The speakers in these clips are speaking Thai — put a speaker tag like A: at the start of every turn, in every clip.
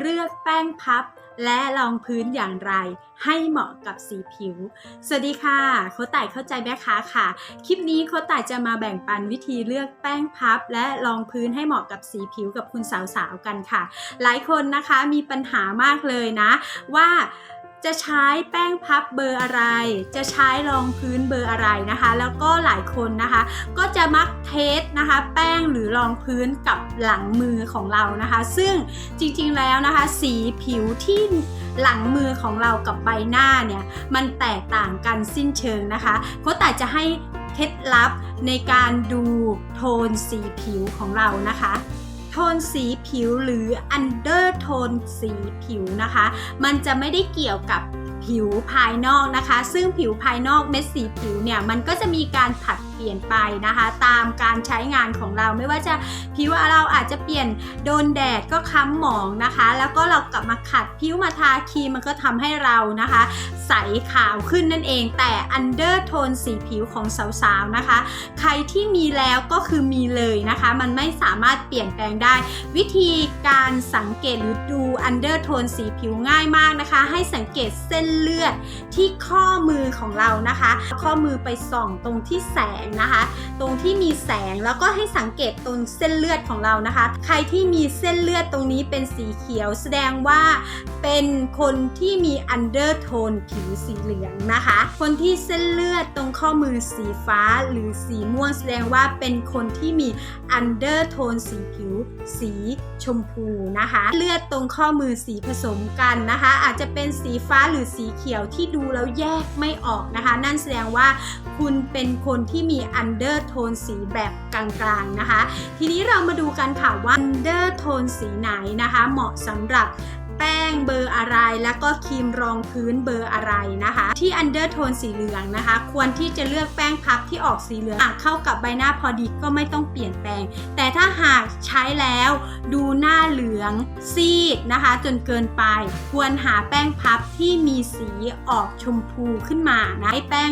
A: เลือกแป้งพับและรองพื้นอย่างไรให้เหมาะกับสีผิว สวัสดีค่ะโคต่ายเข้าใจแม่ค้าค่ะ คลิปนี้โคต่ายจะมาแบ่งปันวิธีเลือกแป้งพับ และรองพื้นให้เหมาะกับสีผิวกับคุณสาวๆกันค่ะ หลายคนนะคะมีปัญหามากเลยนะว่า จะใช้แป้งพับเบอร์อะไร จะใช้รองพื้นเบอร์อะไรนะคะ แล้วก็หลายคนนะคะ ก็จะมักเทสนะคะ แป้งหรือรองพื้นกับหลังมือของเรานะคะ ซึ่งจริงๆแล้วนะคะ สีผิวที่หลังมือของเรากับใบหน้าเนี่ย มันแตกต่างกันสิ้นเชิงนะคะโค้ชแต่จะให้เคล็ดลับในการดูโทนสีผิวของเรานะคะ ทนสีผิวหรืออันเดอร์โทนสีผิวนะคะ มันจะไม่ได้เกี่ยวกับผิวภายนอกนะคะ ซึ่งผิวภายนอกเม็ดสีผิวเนี่ยมันก็จะมีการผัด เปลี่ยนไปนะคะ ตามการใช้งานของเราไม่ว่าจะผิวเราอาจจะเปลี่ยนโดนแดดก็ค้ำหมองนะคะ แล้วก็เรากลับมาขัดผิวมาทาครีมมันก็ทำให้เรานะคะ ใสขาวขึ้นนั่นเอง แต่ under โทนสีผิวของสาวๆนะคะ ใครที่มีแล้วก็คือมีเลยนะคะ มันไม่สามารถเปลี่ยนแปลงได้ วิธีการสังเกตหรือดู under โทนสีผิวง่ายมากนะคะ ให้สังเกตเส้นเลือดที่ข้อมือของเรานะคะ ข้อมือไปส่องตรงที่แสงนะคะ ตรงที่มีแสงแล้วก็ให้สังเกตตรงเส้นเลือดของเรานะคะ ใครที่มีเส้นเลือดตรงนี้เป็นสีเขียว แสดงว่าเป็นคนที่มี under โทนผิวสีเหลืองนะคะ คนที่เส้นเลือดตรงข้อมือสีฟ้าหรือสีม่วงแสดงว่าเป็นคนที่มี under โทนสีผิวสีชมพูนะคะ เลือดตรงข้อมือสีผสมกันนะคะ อาจจะเป็นสีฟ้าหรือสีเขียวที่ดูแล้วแยกไม่ออกนะคะ นั่นแสดงว่าคุณเป็นคนที่มี under โทนสีแบบกลางๆนะคะ ทีนี้เรามาดูกันค่ะว่า under โทนสีไหนนะคะ เหมาะสำหรับแป้งเบอร์อะไรแล้วก็ครีมรองพื้นเบอร์อะไรนะคะ ที่ under โทนสีเหลืองนะคะ ควรที่จะเลือกแป้งพับที่ออกสีเหลืองหากเข้ากับใบหน้าพอดีก็ไม่ต้องเปลี่ยนแปลง แต่ถ้าหากใช้แล้วดูหน้าเหลืองซีดนะคะ จนเกินไป ควรหาแป้งพับที่มีสีออกชมพูขึ้นมานะให้แป้ง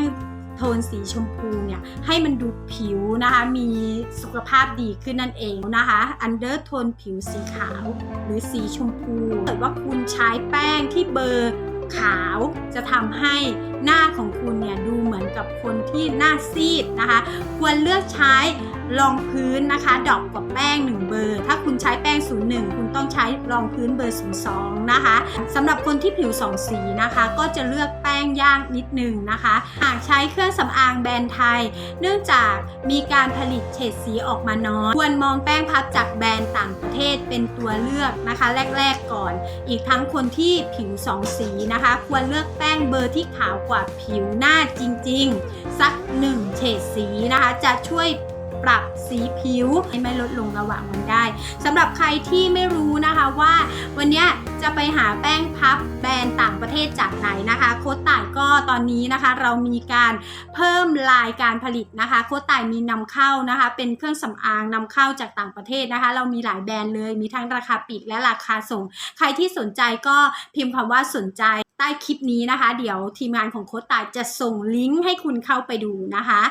A: โทนสีชมพูเนี่ยให้มันดูผิวนะคะ มีสุขภาพดีขึ้นนั่นเองนะคะอันเดอร์โทนผิวสีขาวหรือสีชมพูถ้าเกิดว่าคุณใช้แป้งที่เบอร์ขาวจะทำให้หน้าของคุณเนี่ยดูเหมือนกับคนที่หน้าซีดนะคะ ควรเลือกใช้รองพื้นนะคะ ดอกกว่าแป้ง 1 เบอร์ ถ้าคุณใช้แป้ง 01 คุณต้องใช้รองพื้นเบอร์ 02 นะคะสำหรับคนที่ผิว 2 สีนะคะ ก็จะเลือกแป้งย่างนิดหนึ่งนะคะ หากใช้เครื่องสำอางแบรนด์ไทย เนื่องจากมีการผลิตเฉดสีออกมาน้อย ควรมองแป้งพับจากแบรนด์ต่างประเทศเป็นตัวเลือกนะคะ แรก ๆก่อน อีกทั้งคนที่ผิว 2 สีนะคะ ควรเลือกแป้งเบอร์ที่ขาวกว่าผิวหน้าจริง ๆ สัก 1 เฉดสีนะคะ จะช่วย ปรับสีผิวให้ไม่ลดลงระหว่างวันได้สำหรับใครที่ไม่รู้นะคะว่า วันนี้จะไปหาแป้งพับแบรนด์ต่างประเทศจากไหนนะคะ โค้ดต่ายก็ตอนนี้นะคะ เรามีการเพิ่มลายการผลิตนะคะ โค้ดต่ายมีนำเข้านะคะ เป็นเครื่องสำอางนำเข้าจากต่างประเทศนะคะ เรามีหลายแบรนด์เลยมีทั้งราคาปลีกและราคาส่ง ใครที่สนใจก็พิมพ์คำว่าสนใจใต้คลิปนี้นะคะ เดี๋ยวทีมงานของโค้ดต่ายจะส่งลิงก์ให้คุณเข้าไปดูนะคะ